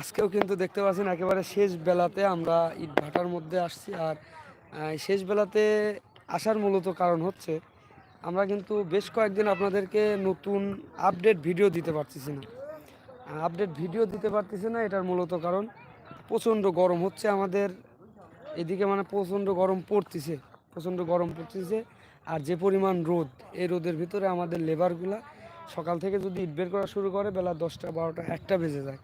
আজকেও কিন্তু দেখতে পাচ্ছেন একেবারে শেষ বেলাতে আমরা ইট ভাটার মধ্যে আসছি আর শেষ বেলাতে আসার মূলত কারণ হচ্ছে আমরা কিন্তু বেশ কয়েকদিন আপনাদেরকে নতুন আপডেট ভিডিও দিতে পারতেছি না। আপডেট ভিডিও দিতে পারতেছি না, এটার মূলত কারণ প্রচণ্ড গরম হচ্ছে আমাদের। এদিকে মানে প্রচণ্ড গরম পড়তেছে, প্রচণ্ড গরম পড়তেছে আর যে পরিমাণ রোদ, এই রোদের ভিতরে আমাদের লেবারগুলা সকাল থেকে যদি ইট বের করা শুরু করে বেলা দশটা, বারোটা, একটা বেজে যায়।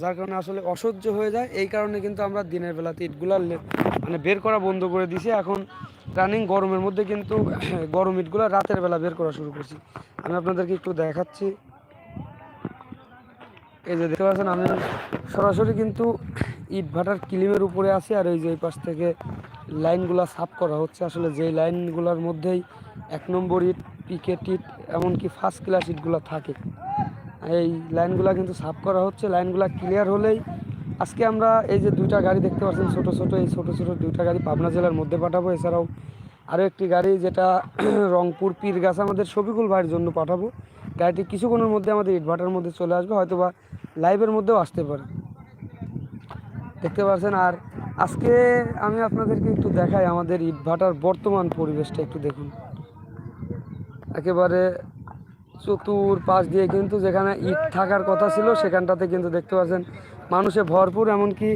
যার কারণে আসলে অসহ্য হয়ে যায়। এই কারণে কিন্তু আমরা দিনের বেলাতে ইটগুলা মানে বের করা বন্ধ করে দিছি। এখন রানিং গরমের মধ্যে কিন্তু গরম ইটগুলা রাতের বেলা বের করা শুরু করছি। আমি আপনাদেরকে একটু দেখাচ্ছি। এই যে দেখতে পাচ্ছেন, আমি সরাসরি কিন্তু ইট ভাটার কিলিমের উপরে আছি আর এই যে এই পাশ থেকে লাইনগুলা সাফ করা হচ্ছে। আসলে যেই লাইনগুলোর মধ্যেই এক নম্বর ইট, পিকেট ইট, এমনকি ফার্স্ট ক্লাস ইটগুলো থাকে। এই লাইনগুলা কিন্তু সাফ করা হচ্ছে, লাইনগুলা ক্লিয়ার হলেই আজকে আমরা এই যে দুইটা গাড়ি দেখতে পাচ্ছেন, ছোট ছোট, এই ছোট ছোট দুইটা গাড়ি পাবনা জেলার মধ্যে পাঠাবো। এছাড়াও আরও একটি গাড়ি যেটা রংপুর, পীরগাছা আমাদের শফিকুল ভাইয়ের জন্য পাঠাবো। গাড়িটি কিছুক্ষণের মধ্যে আমাদের ইটভাটার মধ্যে চলে আসবে হয়তো বা লাইভের মধ্যেও আসতে পারে। দেখতে পাচ্ছেন, আর আজকে আমি আপনাদেরকে একটু দেখাই আমাদের ইটভাটার বর্তমান পরিবেশটা, একটু দেখুন। একেবারে চতুর পাশ দিয়ে কিন্তু যেখানে ইট থাকার কথা ছিল, সেখানটাতে কিন্তু দেখতে পাচ্ছেন মানুষে ভরপুর, এমনকি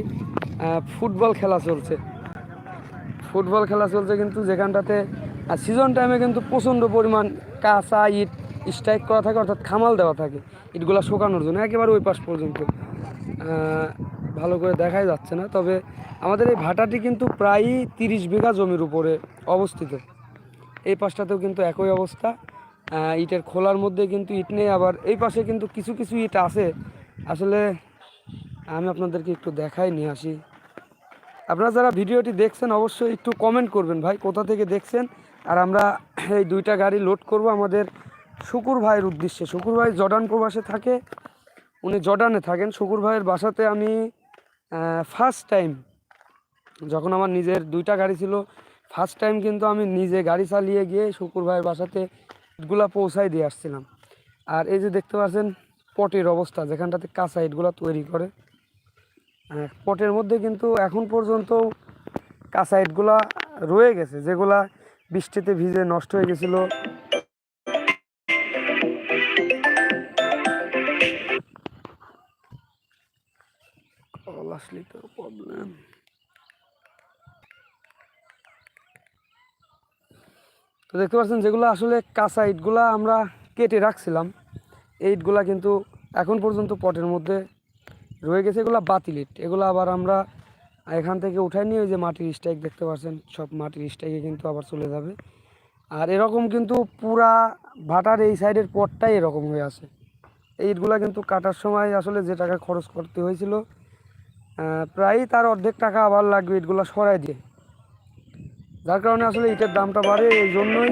ফুটবল খেলা চলছে। ফুটবল খেলা চলছে কিন্তু যেখানটাতে সিজন টাইমে কিন্তু প্রচণ্ড পরিমাণ কাঁচা ইট স্ট্রাইক করা থাকে, অর্থাৎ খামাল দেওয়া থাকে, ইটগুলা শুকানোর জন্য, একেবারে ওই পাশ পর্যন্ত। ভালো করে দেখাই যাচ্ছে না, তবে আমাদের এই ভাটাটি কিন্তু প্রায়ই তিরিশ বিঘা জমির উপরে অবস্থিত। এই পাশটাতেও কিন্তু একই অবস্থা। ইটের খোলার মধ্যে কিন্তু ইট নেই, আবার এই পাশে কিন্তু কিছু কিছু ইট আছে। আসলে আমি আপনাদেরকে একটু দেখাই, নিয়ে আসি। আপনারা যারা ভিডিওটি দেখছেন, অবশ্যই একটু কমেন্ট করবেন ভাই, কোথা থেকে দেখছেন? আর আমরা এই দুইটা গাড়ি লোড করব আমাদের শুকুর ভাইয়ের উদ্দেশ্যে। শুকুর ভাই জর্ডান প্রবাসে থাকে, উনি জর্ডানে থাকেন। শুকুর ভাইয়ের বাসাতে আমি ফার্স্ট টাইম যখন আমার নিজের দুইটা গাড়ি ছিল ফার্স্ট টাইম কিন্তু আমি নিজে গাড়ি চালিয়ে গিয়ে শুকুর ভাইয়ের বাসাতে ইটগুলা পৌঁছাই দিয়ে আসছিলাম। আর এই যে দেখতে পাচ্ছেন, পটের অবস্থা, যেখানটাতে কাঁচা ইটগুলা তৈরি করে। পটের মধ্যে কিন্তু এখন পর্যন্ত কাঁচা ইটগুলা রয়ে গেছে, যেগুলা বৃষ্টিতে ভিজে নষ্ট হয়ে গেছিল। তো প্রবলেম তো দেখতে পাচ্ছেন যেগুলো আসলে কাঁচা ইটগুলা আমরা কেটে রাখছিলাম এই ইটগুলা কিন্তু এখন পর্যন্ত পটের মধ্যে রয়ে গেছে। এগুলো বাতিল ইট। এগুলো আবার আমরা এখান থেকে উঠাই নিয়ে ওই যে মাটির স্ট্রাইক দেখতে পাচ্ছেন সব মাটির স্ট্রাইকে কিন্তু আবার চলে যাবে। আর এরকম কিন্তু পুরা ভাটার এই সাইডের পটটাই এরকম হয়ে আছে। এই ইটগুলা কিন্তু কাটার সময় আসলে যে টাকা খরচ করতে হয়েছিল আহ, প্রায়ই তার অর্ধেক টাকা আবার লাগবে ইটগুলা সরাই দিয়ে। যার কারণে আসলে ইটের দামটা বাড়ে এই জন্যই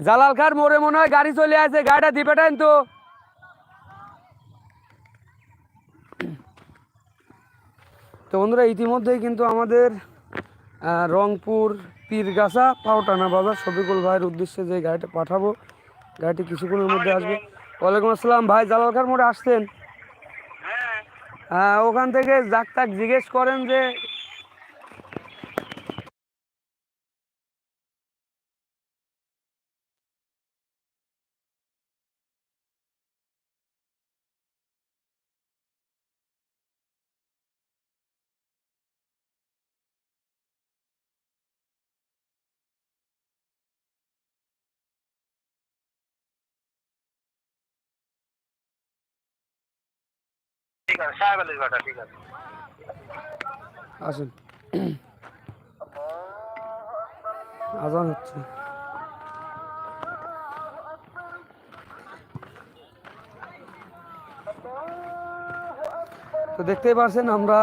জালাল খার মোড়ে মনে হয় গাড়ি চলে আসে গাড়িটা দিবে টাইম তো। তো বন্ধুরা ইতিমধ্যেই কিন্তু আমাদের রংপুর পীরগাছা পাওটানা বাজার শফিকুল ভাইয়ের উদ্দেশ্যে যে গাড়িটা পাঠাবো গাড়িটি কিছুক্ষণের মধ্যে আসবে। ওয়ালাইকুম আসসালাম ভাই জালাল খার মোড়ে আসছেন? হ্যাঁ। ওখান থেকে যাক তাক জিজ্ঞেস করেন যে আসুন। আজান হচ্ছে। তো দেখতেই পাচ্ছেন আমরা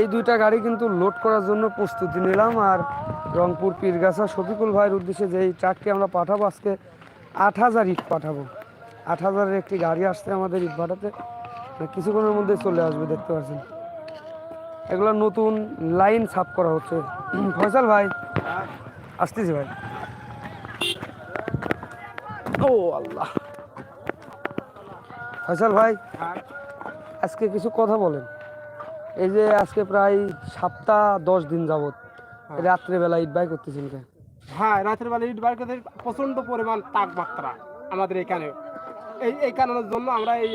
এই দুইটা গাড়ি কিন্তু লোড করার জন্য প্রস্তুতি নিলাম, আর রংপুর, পীরগাছা, শফিকুল ভাইয়ের উদ্দেশ্যে যে এই ট্রাকটি আমরা পাঠাবো, আজকে আট হাজার ইট পাঠাবো। আট হাজারের একটি গাড়ি আসছে আমাদের ইট ভাটাতে কিছুক্ষণের মধ্যে চলে আসবে দেখতে পাচ্ছেন। এগুলো নতুন লাইন সাফ করা হচ্ছে। ফয়সাল ভাই আসতেছি ভাই। ও আল্লাহ। ফয়সাল ভাই আজকে কিছু কথা বলেন। এই যে আজকে প্রায় সপ্তাহ দশ দিন যাবত রাত্রেবেলা ইট বাই করতেছেন কেন? হ্যাঁ রাতের বেলা ইট বাই করতে প্রচণ্ড পরিমাণ তাপমাত্রা আমাদের এখানে। এই এই কারণের জন্য আমরা এই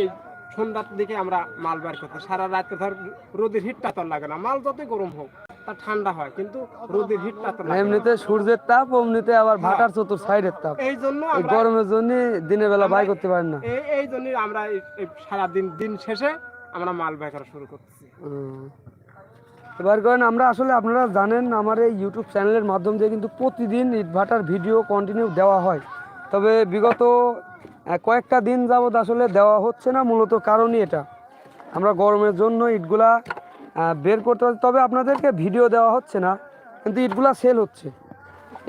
সন্ধ্যার দিকে আমরা মাল বার করতে সারা রাতে ধর রোদের হিটটা তো লাগে না। মাল যতই গরম হোক তা ঠান্ডা হয় কিন্তু রোদের হিটটা তো লাগে না। এমনিতে সূর্যের তাপ অমনিতে আবার ভাটার চতুর সাইডের তাপ। এই জন্য এই আমরা গরমের জন্য দিনের বেলা বাই করতে পারেন না। এই এই জন্যই আমরা এই- এই সারাদিন দিন শেষে আমরা মাল বাই করা শুরু করতেছি। এবার করেন আমরা আসলে আপনারা জানেন আমার এই ইউটিউব চ্যানেলের মাধ্যম দিয়ে কিন্তু প্রতিদিন ইটভাটার ভিডিও কন্টিনিউ দেওয়া হয়। তবে বিগত কয়েকটা দিন যাবৎ আসলে দেওয়া হচ্ছে না, মূলত কারণই এটা। আমরা গরমের জন্য ইটগুলা বের করতে পারছি, তবে আপনাদেরকে ভিডিও দেওয়া হচ্ছে না, কিন্তু ইটগুলা সেল হচ্ছে।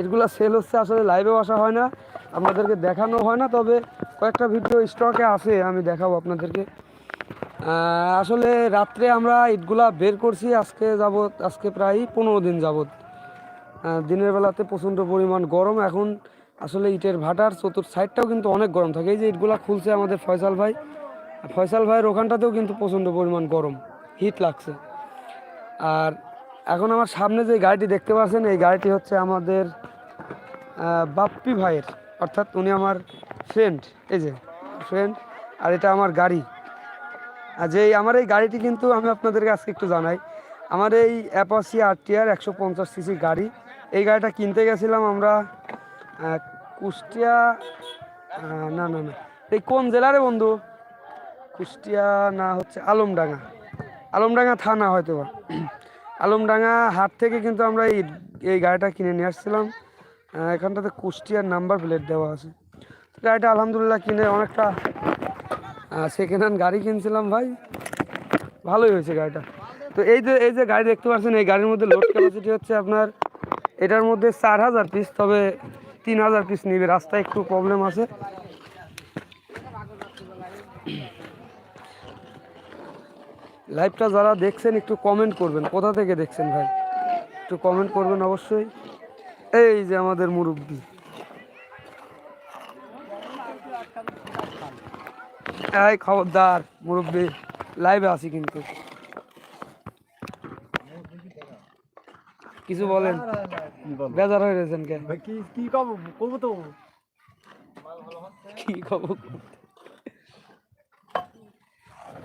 ইটগুলা সেল হচ্ছে, আসলে লাইভেও আসা হয় না, আপনাদেরকে দেখানো হয় না, তবে কয়েকটা ভিডিও স্টকে আছে, আমি দেখাবো আপনাদেরকে। আসলে রাত্রে আমরা ইটগুলা বের করছি, আজকে যাবত আজকে প্রায় পনেরো দিন যাবৎ। দিনের বেলাতে প্রচণ্ড পরিমাণ গরম, এখন আসলে ইটের ভাটার চতুর্থ সাইডটাও কিন্তু অনেক গরম থাকে। এই যে ইটগুলা খুলছে আমাদের ফয়সাল ভাই, ফয়সাল ভাইয়ের ওখানটাতেও কিন্তু প্রচণ্ড পরিমাণ গরম, হিট লাগছে। আর এখন আমার সামনে যে গাড়িটি দেখতে পাচ্ছেন, এই গাড়িটি হচ্ছে আমাদের বাপ্পি ভাইয়ের, অর্থাৎ উনি আমার ফ্রেন্ড এই যে ফ্রেন্ড আর এটা আমার গাড়ি। আর যে আমার এই গাড়িটি কিন্তু আমি আপনাদেরকে আজকে একটু জানাই, আমার এই অ্যাপাসি আর টিআর একশো পঞ্চাশ সিসি গাড়ি, এই গাড়িটা কিনতে গেছিলাম আমরা কুষ্টিয়া না না না। এই কোন জেলারে বন্ধু? কুষ্টিয়া না হচ্ছে আলমডাঙ্গা। আলমডাঙ্গা থানা হয়তো বা আলমডাঙ্গা হাট থেকে কিন্তু আমরা এই এই গাড়িটা কিনে নিয়ে আসছিলাম। এখানটাতে কুষ্টিয়ার নাম্বার প্লেট দেওয়া আছে। গাড়িটা আলহামদুলিল্লাহ কিনে অনেকটা সেকেন্ড হ্যান্ড গাড়ি কিনছিলাম ভাই। ভালোই হয়েছে গাড়িটা। তো এই যে এই যে গাড়ি দেখতে পাচ্ছেন, এই গাড়ির মধ্যে লোড ক্যাপাসিটি হচ্ছে আপনার, এটার মধ্যে চার হাজার পিস তবে তিন হাজার পিস নিবে, রাস্তায় একটু প্রবলেম আছে। লাইভটা যারা দেখছেন, একটু কমেন্ট করবেন। কোথা থেকে দেখছেন ভাই? একটু কমেন্ট করবেন অবশ্যই। এই যে আমাদের মুরব্বী। এই খবরদার মুরব্বী লাইভে আছি কিন্তু। কিছু বলেন। বেজার হয়ে রয়েছেন কে কি কি কব? কব তো কি খবর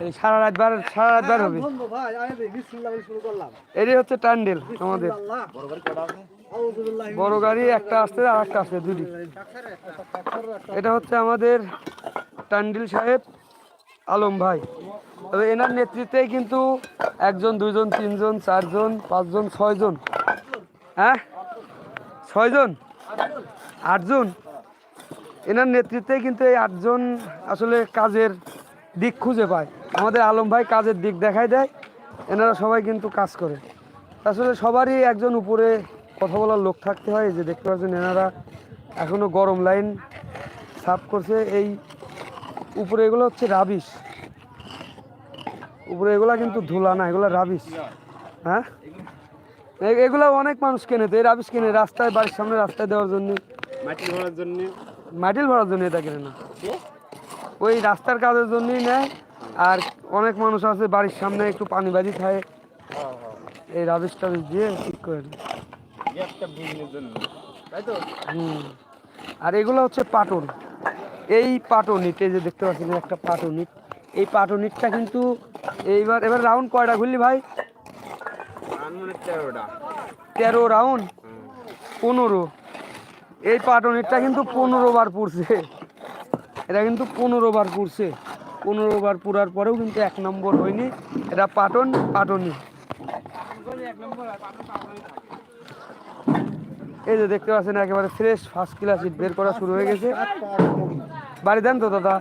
এই সারা রাত বার সারা রাত বার হবে। ভাই আমি বিসমিল্লাহ শুরু করলাম। এটাই হচ্ছে টান্ডেল আমাদের। বড় গাড়ি কটা আছে? আউযুবিল্লাহ বড় গাড়ি একটা আসছে আর একটা আসছে দুটি। এটা হচ্ছে আমাদের টান্ডিল সাহেব আলম ভাই। তবে এনার নেতৃত্বেই কিন্তু একজন দুইজন তিনজন চারজন পাঁচজন ছয়জন হ্যাঁ? ছয়জন? আটজন? এনার নেতৃত্বে কিন্তু এই আটজন আসলে কাজের দিক খুঁজে পায়। আমাদের আলম ভাই কাজের দিক দেখায় দেয়, এনারা সবাই কিন্তু কাজ করে। আসলে সবারই একজন উপরে কথা বলার লোক থাকতে হয় যে দেখতে পাচ্ছেন এনারা এখনও গরম লাইন সাফ করছে। এই উপরে এগুলো হচ্ছে রাবিশ। উপরে এগুলা কিন্তু ধুলা না, এগুলো রাবিশ। হ্যাঁ? এগুলো অনেক মানুষ কেনে তো এই রাবিশ কেনে রাস্তায় বাড়ির সামনে রাস্তায় দেওয়ার জন্য। মাটি ভরার জন্য? মাটিল ভরার জন্য এটা কেনে না। ওই রাস্তার কাজের জন্যই নেয় আর অনেক মানুষ আছে বাড়ির সামনে একটু পানি বাজি খায়। এই রাবিশ টাবিশ দিয়ে ঠিক করে আর এগুলো হচ্ছে পাটন। এই পাটন ইট এই যে দেখতে পাচ্ছেন একটা পাটন ইট। এই পাটন ইটটা কিন্তু এইবার এবার রাউন্ড কয়টা ঘুরলি ভাই? তেরো রাউন্ড পনেরো। এই পাটন ইটটা কিন্তু পনেরো বার পুড়ছে। এটা কিন্তু পনেরো বার পুড়ছে। পনেরো বার পুরার পরেও কিন্তু এক নম্বর হয়নি। এটা পাটন পাটনি। এই যে দেখতে পাচ্ছেন একেবারে ফ্রেশ ফার্স্ট ক্লাস ইট বের করা শুরু হয়ে গেছে। বাড়ি দেন তো দাদা।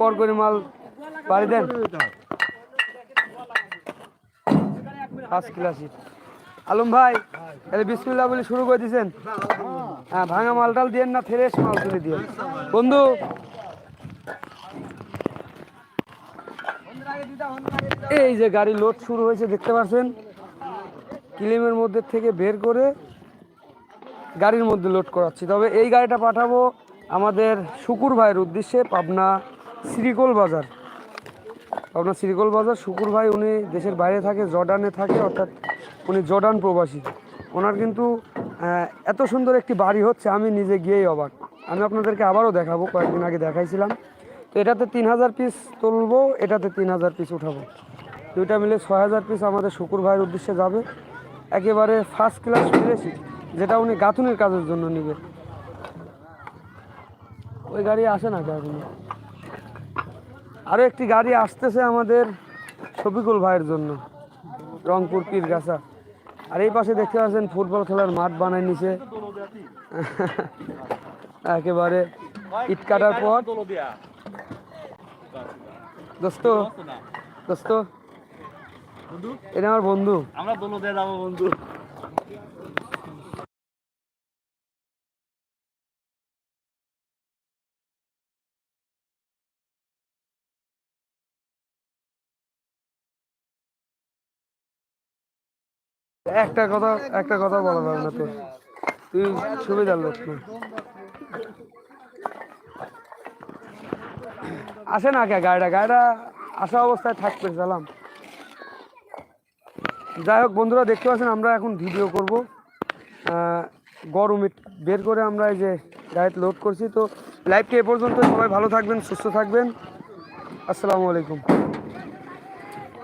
কর করে মাল বাড়ি দেন। ক্লাসই আলম ভাই, তাহলে বিসমিল্লাহ বলে শুরু করে দিয়েছেন হ্যাঁ ভাঙা মালটাল দিয়ে না, ফ্রেশ মাল তুলে দিয়ে বন্ধু, এই যে গাড়ি লোড শুরু হয়েছে, দেখতে পাচ্ছেন কিলিমের মধ্যে থেকে বের করে গাড়ির মধ্যে লোড করাচ্ছি। তবে এই গাড়িটা পাঠাবো আমাদের শুকুর ভাইয়ের উদ্দেশ্যে পাবনা শ্রীকোল বাজার। পাবনা শ্রীকোল বাজার, শুকুর ভাই উনি দেশের বাইরে থাকে, জর্ডানে থাকে, অর্থাৎ উনি জর্ডান প্রবাসী। ওনার কিন্তু এত সুন্দর একটি বাড়ি হচ্ছে, আমি নিজে গিয়েই অবাক। আমি আপনাদেরকে আবারও দেখাবো, কয়েকদিন আগে দেখাইছিলাম। তো এটাতে তিন হাজার পিস তুলবো, এটাতে তিন হাজার পিস উঠাবো। দুইটা মিলে ছয় হাজার পিস আমাদের শুকুর ভাইয়ের উদ্দেশ্যে যাবে। একেবারে ফার্স্ট ক্লাস ফিরেছি যেটা উনি গাঁথুনের কাজের জন্য নেবে। ওই গাড়ি আসে না এখন আরও একটি গাড়ি আসতেছে আমাদের শফিকুল ভাইয়ের জন্য রংপুর পীরগাছা। আর এই পাশে দেখতে পাচ্ছেন ফুটবল খেলার মাঠ বানায় নিছে। একেবারে ইট কাটার পর দোস্ত দোস্ত এটা আমার বন্ধু। আমরা দোলো দিয়ে যাব বন্ধু। একটা কথা একটা কথা বলা যাবে না তো। তুই সুবিধার লোক না আসে না কে গাড়িটা? গাড়িটা আসা অবস্থায় থাকবে, সালাম। যাই হোক, বন্ধুরা, দেখতে পাচ্ছেন, আমরা এখন ভিডিও করব। গরম বের করে আমরা এই যে গাড়িতে লোড করছি। তো লাইভটি এ পর্যন্ত সবাই ভালো থাকবেন, সুস্থ থাকবেন। আসসালামু আলাইকুম।